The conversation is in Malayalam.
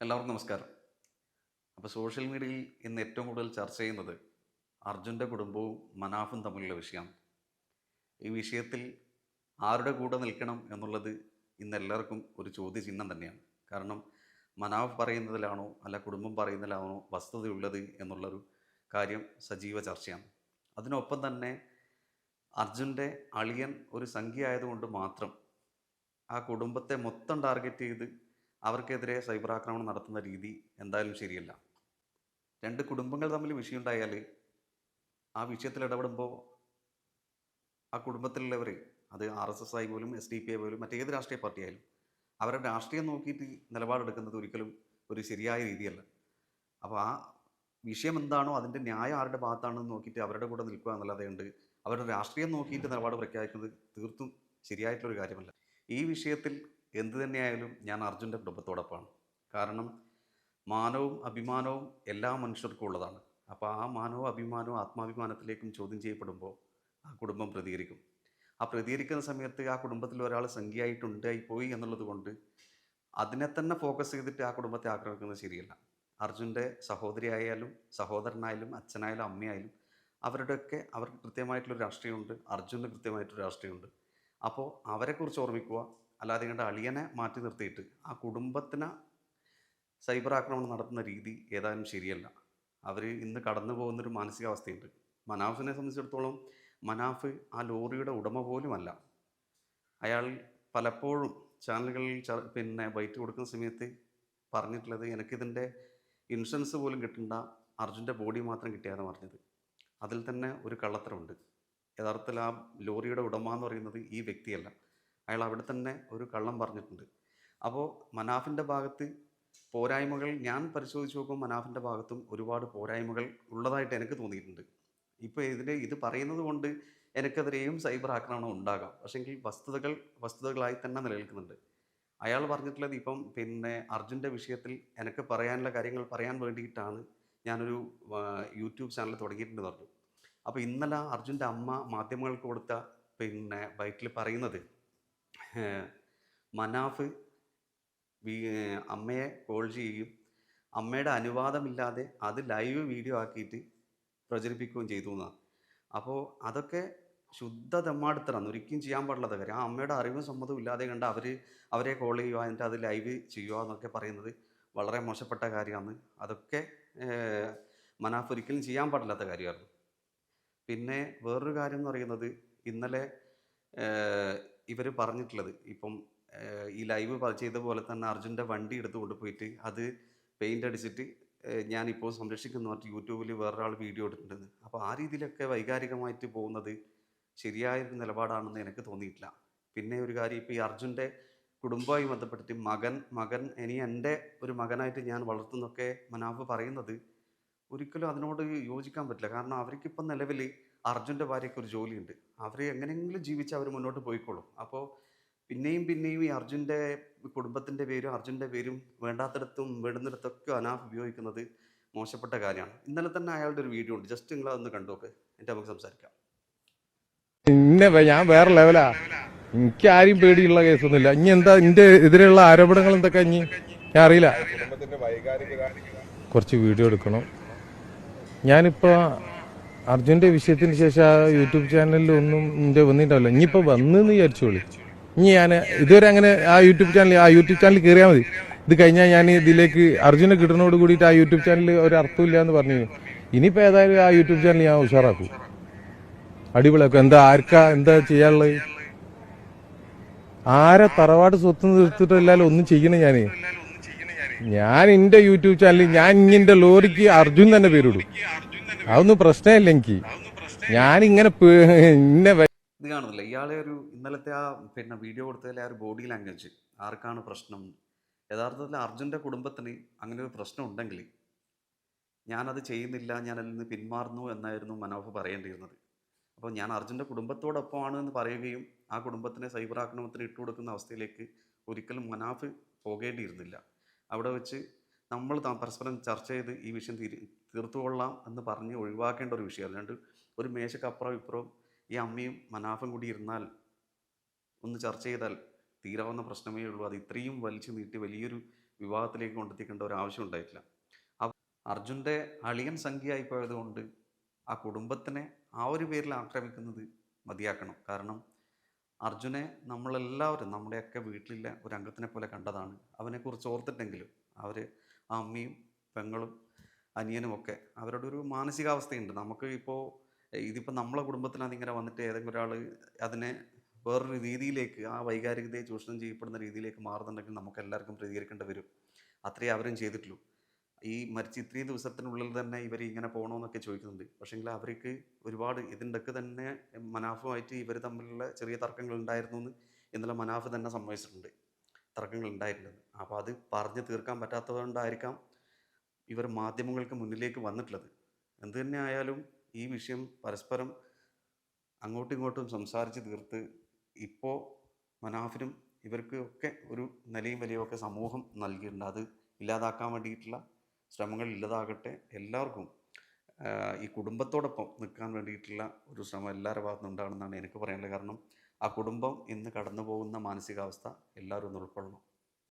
എല്ലാവർക്കും നമസ്കാരം. അപ്പോൾ സോഷ്യൽ മീഡിയയിൽ ഇന്ന് ഏറ്റവും കൂടുതൽ ചർച്ച ചെയ്യുന്നത് അർജുന്റെ കുടുംബവും മനാഫും തമ്മിലുള്ള വിഷയമാണ് ഈ വിഷയത്തിൽ ആരുടെ കൂടെ നിൽക്കണം എന്നുള്ളത് ഇന്ന് എല്ലാവർക്കും ഒരു ചോദ്യചിഹ്നം തന്നെയാണ്. കാരണം മനാഫ് പറയുന്നതിലാണോ അല്ല കുടുംബം പറയുന്നതിലാണോ വസ്തുതയുള്ളത് എന്നുള്ളൊരു കാര്യം സജീവ ചർച്ചയാണ്. അതിനൊപ്പം തന്നെ അർജുന്റെ അളിയൻ ഒരു സംഖ്യ ആയതുകൊണ്ട് മാത്രം ആ കുടുംബത്തെ മൊത്തം ടാർഗറ്റ് ചെയ്ത് അവർക്കെതിരെ സൈബർ ആക്രമണം നടത്തുന്ന രീതി എന്തായാലും ശരിയല്ല. രണ്ട് കുടുംബങ്ങൾ തമ്മിൽ വിഷയമുണ്ടായാൽ ആ വിഷയത്തിൽ ഇടപെടുമ്പോൾ ആ കുടുംബത്തിലുള്ളവർ അത് ആർ എസ് എസ് ആയി പോലും എസ് ഡി പി ഐ പോലും മറ്റേത് രാഷ്ട്രീയ പാർട്ടി ആയാലും അവരുടെ രാഷ്ട്രീയം നോക്കിയിട്ട് നിലപാടെടുക്കുന്നത് ഒരിക്കലും ഒരു ശരിയായ രീതിയല്ല. അപ്പോൾ ആ വിഷയം എന്താണോ അതിന്റെ ന്യായം ആരുടെ ഭാഗത്താണെന്ന് നോക്കിയിട്ട് അവരുടെ കൂടെ നിൽക്കുക എന്നല്ലാതെ ഉണ്ട് അവരുടെ രാഷ്ട്രീയം നോക്കിയിട്ട് നിലപാട് പ്രഖ്യാപിക്കുന്നത് തീർത്തും ശരിയായിട്ടുള്ളൊരു കാര്യമല്ല. ഈ വിഷയത്തിൽ എന്തു തന്നെയായാലും ഞാൻ അർജുന്റെ കുടുംബത്തോടൊപ്പമാണ്. കാരണം മാനവും അഭിമാനവും എല്ലാ മനുഷ്യർക്കും ഉള്ളതാണ്. അപ്പോൾ ആ മാനവും അഭിമാനവും ആത്മാഭിമാനത്തിലേക്കും ചോദ്യം ചെയ്യപ്പെടുമ്പോൾ ആ കുടുംബം പ്രതികരിക്കും. ആ പ്രതികരിക്കുന്ന സമയത്ത് ആ കുടുംബത്തിൽ ഒരാൾ സംഖ്യയായിട്ടുണ്ടായി പോയി എന്നുള്ളത് കൊണ്ട് അതിനെ തന്നെ ഫോക്കസ് ചെയ്തിട്ട് ആ കുടുംബത്തെ ആക്രമിക്കുന്നത് ശരിയല്ല. അർജുന്റെ സഹോദരിയായാലും സഹോദരനായാലും അച്ഛനായാലും അമ്മയായാലും അവരുടെയൊക്കെ അവർക്ക് കൃത്യമായിട്ടുള്ള രാഷ്ട്രീയമുണ്ട്. അർജുന് കൃത്യമായിട്ടൊരു രാഷ്ട്രീയമുണ്ട്. അപ്പോൾ അവരെക്കുറിച്ച് ഓർമ്മിക്കുക അല്ലാതെ കണ്ട അളിയനെ മാറ്റി നിർത്തിയിട്ട് ആ കുടുംബത്തിന് സൈബർ ആക്രമണം നടത്തുന്ന രീതി ഏതായാലും ശരിയല്ല. അവർ ഇന്ന് കടന്നു പോകുന്നൊരു മാനസികാവസ്ഥയുണ്ട്. മനാഫിനെ സംബന്ധിച്ചിടത്തോളം മനാഫ് ആ ലോറിയുടെ ഉടമ പോലുമല്ല. അയാൾ പലപ്പോഴും ചാനലുകളിൽ പിന്നെ ബൈറ്റ് കൊടുക്കുന്ന സമയത്ത് പറഞ്ഞിട്ടുള്ളത് എനിക്കിതിന്റെ ഇൻഷുറൻസ് പോലും കിട്ടേണ്ട. അർജുന്റെ ബോഡി മാത്രം കിട്ടിയാന്ന് പറഞ്ഞത്. അതിൽ തന്നെ ഒരു കള്ളത്തരമുണ്ട്. യഥാർത്ഥത്തിൽ ആ ലോറിയുടെ ഉടമ എന്ന് പറയുന്നത് ഈ വ്യക്തിയല്ല. അയാൾ അവിടെ തന്നെ ഒരു കള്ളം പറഞ്ഞിട്ടുണ്ട്. അപ്പോൾ മനാഫിന്റെ ഭാഗത്ത് പോരായ്മകൾ ഞാൻ പരിശോധിച്ച് നോക്കുമ്പോൾ മനാഫിന്റെ ഭാഗത്തും ഒരുപാട് പോരായ്മകൾ ഉള്ളതായിട്ട് എനിക്ക് തോന്നിയിട്ടുണ്ട്. ഇപ്പോൾ ഇതിന് ഇത് പറയുന്നത് കൊണ്ട് എനിക്കെതിരെയും സൈബർ ആക്രമണം ഉണ്ടാകാം. പക്ഷേങ്കിൽ വസ്തുതകൾ വസ്തുതകളായി തന്നെ നിലനിൽക്കുന്നുണ്ട്. അയാൾ പറഞ്ഞിട്ടുള്ളത് ഇപ്പം പിന്നെ അർജുന്റെ വിഷയത്തിൽ എനിക്ക് പറയാനുള്ള കാര്യങ്ങൾ പറയാൻ വേണ്ടിയിട്ടാണ് ഞാനൊരു യൂട്യൂബ് ചാനൽ തുടങ്ങിയിട്ടുണ്ട് പറഞ്ഞു. അപ്പോൾ ഇന്നലെ അർജുന്റെ അമ്മ മാധ്യമങ്ങൾക്ക് കൊടുത്ത പിന്നെ ബൈറ്റിൽ പറയുന്നത് മനാഫ് അമ്മയെ കോൾ ചെയ്യുകയും അമ്മയുടെ അനുവാദമില്ലാതെ അത് ലൈവ് വീഡിയോ ആക്കിയിട്ട് പ്രചരിപ്പിക്കുകയും ചെയ്തു എന്നാണ് അപ്പോൾ അതൊക്കെ ശുദ്ധ തെമ്മാടുത്തരാണ് ഒരിക്കലും ചെയ്യാൻ പാടില്ലാത്ത കാര്യം. ആ അമ്മയുടെ അറിവും സമ്മതവും ഇല്ലാതെ കണ്ട് അവർ അവരെ കോൾ ചെയ്യുക എന്നിട്ട് അത് ലൈവ് ചെയ്യുക എന്നൊക്കെ പറയുന്നത് വളരെ മോശപ്പെട്ട കാര്യമാണ്. അതൊക്കെ മനാഫ് ഒരിക്കലും ചെയ്യാൻ പാടില്ലാത്ത കാര്യമായിരുന്നു. പിന്നെ വേറൊരു കാര്യം എന്ന് പറയുന്നത് ഇന്നലെ ഇവർ പറഞ്ഞിട്ടുള്ളത്. ഇപ്പം ഈ ലൈവ് ചെയ്ത പോലെ തന്നെ അർജുന്റെ വണ്ടി എടുത്ത് കൊണ്ടുപോയിട്ട് അത് പെയിന്റ് അടിച്ചിട്ട് ഞാനിപ്പോൾ സംരക്ഷിക്കുന്നു പറഞ്ഞിട്ട് യൂട്യൂബിൽ വേറൊരാൾ വീഡിയോ എടുത്തിട്ടുണ്ട് അപ്പോൾ ആ രീതിയിലൊക്കെ വൈകാരികമായിട്ട് പോകുന്നത് ശരിയായ ഒരു നിലപാടാണെന്ന് എനിക്ക് തോന്നിയിട്ടില്ല. പിന്നെ ഒരു കാര്യം ഇപ്പോൾ ഈ അർജുന്റെ കുടുംബവുമായി ബന്ധപ്പെട്ടിട്ട് മകൻ മകൻ ഇനി എന്റെ ഒരു മകനായിട്ട് ഞാൻ വളർത്തുന്നൊക്കെ മനാഫ് പറയുന്നത് ഒരിക്കലും അതിനോട് യോജിക്കാൻ പറ്റില്ല. കാരണം അവർക്കിപ്പം നിലവിൽ അർജുന്റെ ഭാര്യയ്ക്ക് ഒരു ജോലിയുണ്ട്. അവർ എങ്ങനെയെങ്കിലും ജീവിച്ച് അവർ മുന്നോട്ട് പോയിക്കോളും. അപ്പോൾ പിന്നെയും പിന്നെയും ഈ അർജുന്റെ കുടുംബത്തിന്റെ പേരും അർജുന്റെ പേരും വേണ്ടാത്തടത്തും വേണ്ടുന്നിടത്തൊക്കെ അനാഫ് ഉപയോഗിക്കുന്നത് മോശപ്പെട്ട കാര്യമാണ്. ഇന്നലെ തന്നെ അയാളുടെ ഒരു വീഡിയോ ഉണ്ട്. ജസ്റ്റ് നിങ്ങൾ അതൊന്ന് കണ്ടുനോക്ക് എന്നിട്ട് നമുക്ക് സംസാരിക്കാം. പിന്നെ ഞാൻ വേറെ ലെവലാ എനിക്ക് ആരും പേടിയുള്ള കേസൊന്നുമില്ല. ഇനി എന്താ എന്റെ എതിരെയുള്ള ആരോപണങ്ങൾ എന്തൊക്കെ ഇനി? ഞാൻ അറിയില്ല. കുറച്ച് വീഡിയോ എടുക്കണം. ഞാനിപ്പോ അർജുന്റെ വിഷയത്തിന് ശേഷം ആ യൂട്യൂബ് ചാനലിൽ ഒന്നും എന്റെ വന്നിട്ടുണ്ടാവില്ല. ഇനിയിപ്പോ വന്നെന്ന് വിചാരിച്ചോളി ഇനി ഞാൻ ഇതുവരെ അങ്ങനെ ആ യൂട്യൂബ് ചാനൽ ആ യൂട്യൂബ് ചാനൽ കയറിയാൽ മതി. ഇത് കഴിഞ്ഞാൽ ഞാൻ ഇതിലേക്ക് അർജുനെ കിട്ടുന്നതോട് കൂടിയിട്ട് ആ യൂട്യൂബ് ചാനൽ ഒരു അർത്ഥമില്ല എന്ന് പറഞ്ഞു ഇനിയിപ്പോൾ ഏതായാലും ആ യൂട്യൂബ് ചാനൽ ഞാൻ ഉഷാറാക്കും. അടിപൊളിയാക്കും. എന്താ ആർക്കാ എന്താ ചെയ്യാനുള്ളത്? ആരെ തറവാട് സ്വത്ത് നിർത്തിട്ടല്ലാലും ഒന്നും ചെയ്യണേ ഞാൻ ഞാൻ എന്റെ യൂട്യൂബ് ചാനലിൽ ഞാൻ ഇങ്ങനെ ലോറിക്ക് അർജുൻ തന്നെ പേരിടും. അതൊന്നും പ്രശ്നമില്ല എനിക്ക് ഞാൻ ഇങ്ങനെ ഇത് കാണുന്നില്ല? ഇയാളെ ഒരു ഇന്നലത്തെ ആ പിന്നെ വീഡിയോ കൊടുത്തതിലെ ആ ഒരു ബോഡി ലാംഗ്വേജ് ആർക്കാണ് പ്രശ്നം? യഥാർത്ഥത്തിൽ അർജുന്റെ കുടുംബത്തിന് അങ്ങനെ ഒരു പ്രശ്നം ഉണ്ടെങ്കിൽ ഞാനത് ചെയ്യുന്നില്ല ഞാൻ അതിൽ നിന്ന് പിന്മാറുന്നു എന്നായിരുന്നു മനോഹർ പറയേണ്ടിയിരുന്നത്. അപ്പോൾ ഞാൻ അർജുന്റെ കുടുംബത്തോടൊപ്പമാണ് എന്ന് പറയുകയും ആ കുടുംബത്തിനെ സൈബർ ആക്രമണത്തിന് ഇട്ടുകൊടുക്കുന്ന അവസ്ഥയിലേക്ക് ഒരിക്കലും മനാഫ് പോകേണ്ടിയിരുന്നില്ല. അവിടെ വെച്ച് നമ്മൾ പരസ്പരം ചർച്ച ചെയ്ത് ഈ വിഷയം തീരി തീർത്തുകൊള്ളാം എന്ന് പറഞ്ഞ് ഒഴിവാക്കേണ്ട ഒരു വിഷയം. അല്ലാണ്ട് ഒരു മേശക്കപ്പുറം ഇപ്പുറം ഈ അമ്മയും മനാഫും കൂടി ഇരുന്നാൽ ഒന്ന് ചർച്ച ചെയ്താൽ തീരാവുന്ന പ്രശ്നമേ ഉള്ളൂ. അത് ഇത്രയും വലിച്ചു നീട്ടി വലിയൊരു വിവാഹത്തിലേക്ക് കൊണ്ടെത്തിക്കേണ്ട ഒരു ആവശ്യം ഉണ്ടായിട്ടില്ല. അർജുന്റെ അളിയൻ സംഖ്യയായി പോയതുകൊണ്ട് ആ കുടുംബത്തിനെ ആ ഒരു പേരിൽ ആക്രമിക്കുന്നത് മതിയാക്കണം. കാരണം അർജുനെ നമ്മളെല്ലാവരും നമ്മുടെയൊക്കെ വീട്ടിലെ ഒരു അംഗത്തിനെ പോലെ കണ്ടതാണ്. അവനെക്കുറിച്ച് ഓർത്തിട്ടെങ്കിലും അവർ ആ അമ്മയും പെങ്ങളും അനിയനും ഒക്കെ. അവരുടെ ഒരു മാനസികാവസ്ഥയുണ്ട്. നമുക്ക് ഇപ്പോൾ ഇതിപ്പോൾ നമ്മളെ കുടുംബത്തിൽ അതിങ്ങനെ വന്നിട്ട് ഏതെങ്കിലും ഒരാൾ അതിനെ വേറൊരു രീതിയിലേക്ക് ആ വൈകാരികതയെ ചൂഷണം ചെയ്യപ്പെടുന്ന രീതിയിലേക്ക് മാറുന്നുണ്ടെങ്കിൽ നമുക്ക് എല്ലാവർക്കും പ്രതികരിക്കേണ്ടി വരും. അത്രേ അവരും ചെയ്തിട്ടുള്ളൂ. ഈ മരിച്ച ഇത്രയും ദിവസത്തിനുള്ളിൽ തന്നെ ഇവർ ഇങ്ങനെ പോകണമെന്നൊക്കെ ചോദിക്കുന്നുണ്ട്. പക്ഷേങ്കിൽ അവർക്ക് ഒരുപാട് ഇതിന്റെയൊക്കെ തന്നെ മനാഫുമായിട്ട് ഇവർ തമ്മിലുള്ള ചെറിയ തർക്കങ്ങൾ ഉണ്ടായിരുന്നു എന്ന് ഇന്നലെ മനാഫ് തന്നെ സമ്മതിച്ചിട്ടുണ്ട്. തർക്കങ്ങൾ ഉണ്ടായിട്ടുണ്ട്. അപ്പോൾ അത് പറഞ്ഞ് തീർക്കാൻ പറ്റാത്തതുകൊണ്ടായിരിക്കാം ഇവർ മാധ്യമങ്ങൾക്ക് മുന്നിലേക്ക് വന്നിട്ടുള്ളത്. എന്തു തന്നെ ആയാലും ഈ വിഷയം പരസ്പരം അങ്ങോട്ടും ഇങ്ങോട്ടും സംസാരിച്ച് തീർത്ത് ഇപ്പോൾ മനാഫിനും ഇവർക്ക് ഒക്കെ ഒരു നിലയും വിലയും ഒക്കെ സമൂഹം നൽകിയിട്ടുണ്ട്. അത് ഇല്ലാതാക്കാൻ വേണ്ടിയിട്ടുള്ള ശ്രമങ്ങൾ ഇല്ലാതാകട്ടെ എല്ലാവർക്കും ഈ കുടുംബത്തോടൊപ്പം നിൽക്കാൻ വേണ്ടിയിട്ടുള്ള ഒരു ശ്രമം എല്ലാവരുടെ ഭാഗത്തുനിന്നും ഉണ്ടാകണമെന്നാണ് എനിക്ക് പറയാനുള്ളത്. കാരണം ആ കുടുംബം ഇന്ന് കടന്നു പോകുന്ന മാനസികാവസ്ഥ എല്ലാവരും ഒന്ന് ഉൾക്കൊള്ളണം.